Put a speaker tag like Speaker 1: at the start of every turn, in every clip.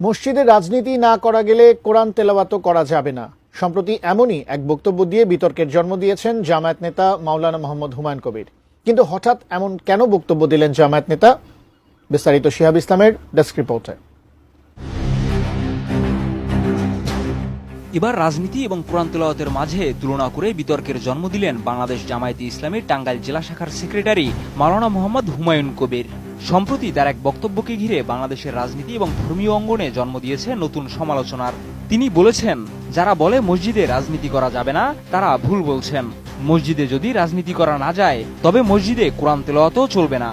Speaker 1: মসজিদে রাজনীতি না করা গেলে কোরআন তেলাওয়াতও করা যাবে না। সম্প্রতি এমনই এক বক্তব্য দিয়ে বিতর্কের জন্ম দিয়েছেন জামায়াত নেতা মাওলানা মোহাম্মদ হুমায়ুন কবির। কিন্তু হঠাৎ এমন কেন বক্তব্য দিলেন জামায়াত নেতা? বিস্তারিত শিহাব ইসলামের ডেস্ক রিপোর্টে।
Speaker 2: এবার রাজনীতি এবং কোরআন তেলাওয়াতের মাঝে তুলনা করে বিতর্কের জন্ম দিলেন বাংলাদেশ জামায়াতে ইসলামের টাঙ্গাইল জেলা শাখার সেক্রেটারি মাওলানা মোহাম্মদ হুমায়ুন কবির। সম্প্রতি তার এক বক্তব্যকে ঘিরে বাংলাদেশের রাজনীতি এবং ধর্মীয় অঙ্গনে জন্ম দিয়েছে নতুন সমালোচনার। তিনি বলেছেন, যারা বলে মসজিদে রাজনীতি করা যাবে না, তারা ভুল বলছেন। মসজিদে যদি রাজনীতি করা না যায়, তবে মসজিদে কোরআন তেলাওয়াতও চলবে না।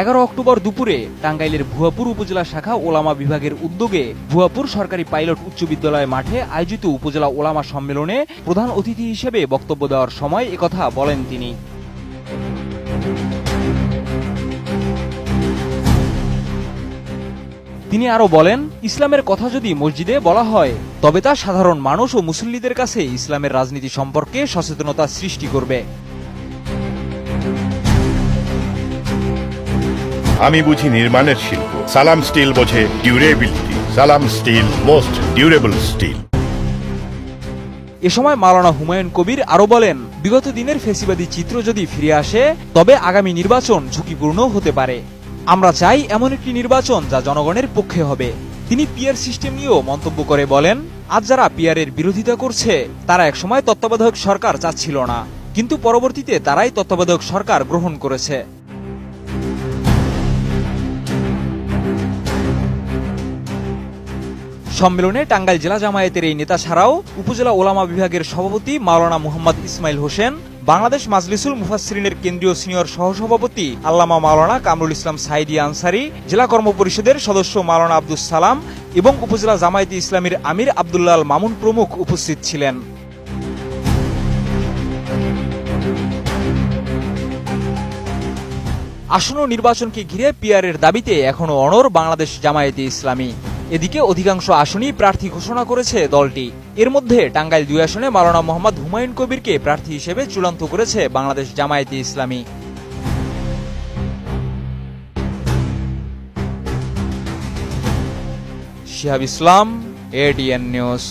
Speaker 2: এগারো অক্টোবর দুপুরে টাঙ্গাইলের ভুয়াপুর উপজেলা শাখা ওলামা বিভাগের উদ্যোগে ভুয়াপুর সরকারি পাইলট উচ্চ বিদ্যালয় মাঠে আয়োজিত উপজেলা ওলামা সম্মেলনে প্রধান অতিথি হিসেবে বক্তব্য দেওয়ার সময় একথা বলেন তিনি। তিনি আরও বলেন, ইসলামের কথা যদি মসজিদে বলা হয়, তবে তা সাধারণ মানুষ ও মুসল্লিদের কাছে ইসলামের রাজনীতি সম্পর্কে সচেতনতা সৃষ্টি করবে।
Speaker 3: আমি বুঝি নির্মাণের শিল্প। সালাম স্টিল বোঝে durability Salam steel most durable steel
Speaker 2: এ সময় মাওলানা হুমায়ুন কবির আরও বলেন, বিগত দিনের ফেসিবাদী চিত্র যদি ফিরে আসে, তবে আগামী নির্বাচন ঝুঁকিপূর্ণ হতে পারে। আমরা চাই এমন একটি নির্বাচন যা জনগণের পক্ষে হবে। তিনি পিয়ার সিস্টেম নিয়েও মন্তব্য করে বলেন, আজ যারা পিয়ারের বিরোধিতা করছে, তারা একসময় তত্ত্বাবধায়ক সরকার চাচ্ছিল না। কিন্তু পরবর্তীতে তারাই তত্ত্বাবধায়ক সরকার গ্রহণ করেছে। সম্মেলনে টাঙ্গাইল জেলা জামায়াতের এই নেতা ছাড়াও উপজেলা ওলামা বিভাগের সভাপতি মাওলানা মুহাম্মদ ইসমাইল হোসেন, বাংলাদেশ মাজলিসুল মুফাসসিরিনের কেন্দ্রীয় সিনিয়র সহসভাপতি আল্লামা মাওলানা কামরুল ইসলাম সাইদি আনসারি, জেলা কর্ম পরিষদের সদস্য মাওলানা আব্দুস সালাম এবং উপজেলা জামায়াতে ইসলামীর আমির আব্দুল্লাহ মামুন প্রমুখ উপস্থিত ছিলেন। আসন্ন নির্বাচনকে ঘিরে পিয়ারের দাবিতে এখনও অনর বাংলাদেশ জামায়াতে ইসলামী। এদিকে অধিকাংশ আসনই প্রার্থী ঘোষণা করেছে দলটি। এর মধ্যে টাঙ্গাইল দুই আসনে মালানা মোহাম্মদ হুমায়ুন কবিরকে প্রার্থী হিসেবে চূড়ান্ত করেছে বাংলাদেশ জামায়াতে ইসলামী। শিহাব ইসলাম এডিএন নিউজ